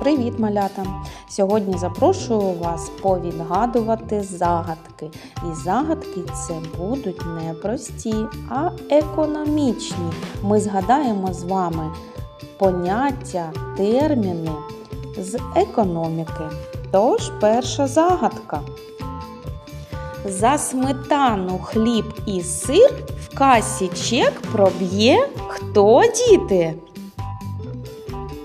Привіт, малята! Сьогодні запрошую вас повідгадувати загадки. І загадки це будуть не прості, а економічні. Ми згадаємо з вами поняття, терміни з економіки. Тож перша загадка. За сметану, хліб і сир в касі чек проб'є хто діти?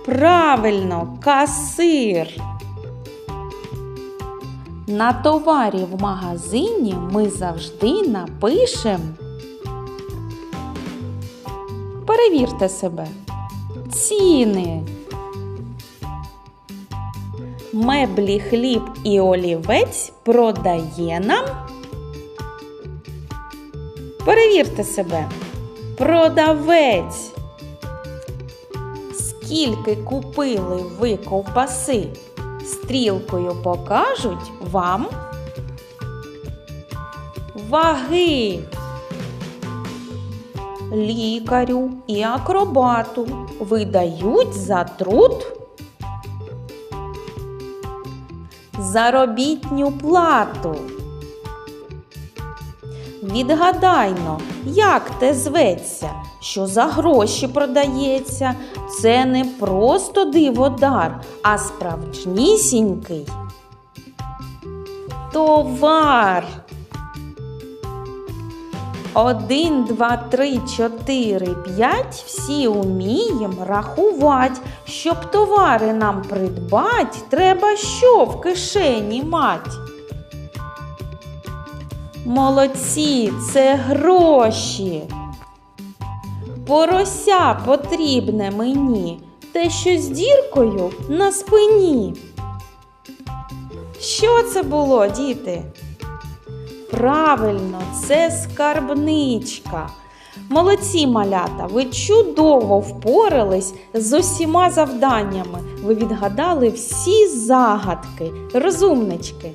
Правильно, касир. На товарі в магазині ми завжди напишемо. Перевірте себе. Ціни. Меблі, хліб і олівець продає нам. Перевірте себе. Продавець. Скільки купили ви ковбаси? Стрілкою покажуть вам ваги. Лікарю і акробату видають за труд заробітню плату. Відгадайно, як те зветься, що за гроші продається, це не просто диводар, а справжнісінький товар. Один, два, три, чотири, п'ять. Всі уміємо рахувати. Щоб товари нам придбать, треба що в кишені мать. Молодці, це гроші. Порося потрібне мені, те, що з діркою на спині. Що це було, діти? Правильно, це скарбничка. Молодці малята, ви чудово впорались з усіма завданнями. Ви відгадали всі загадки, розумнички.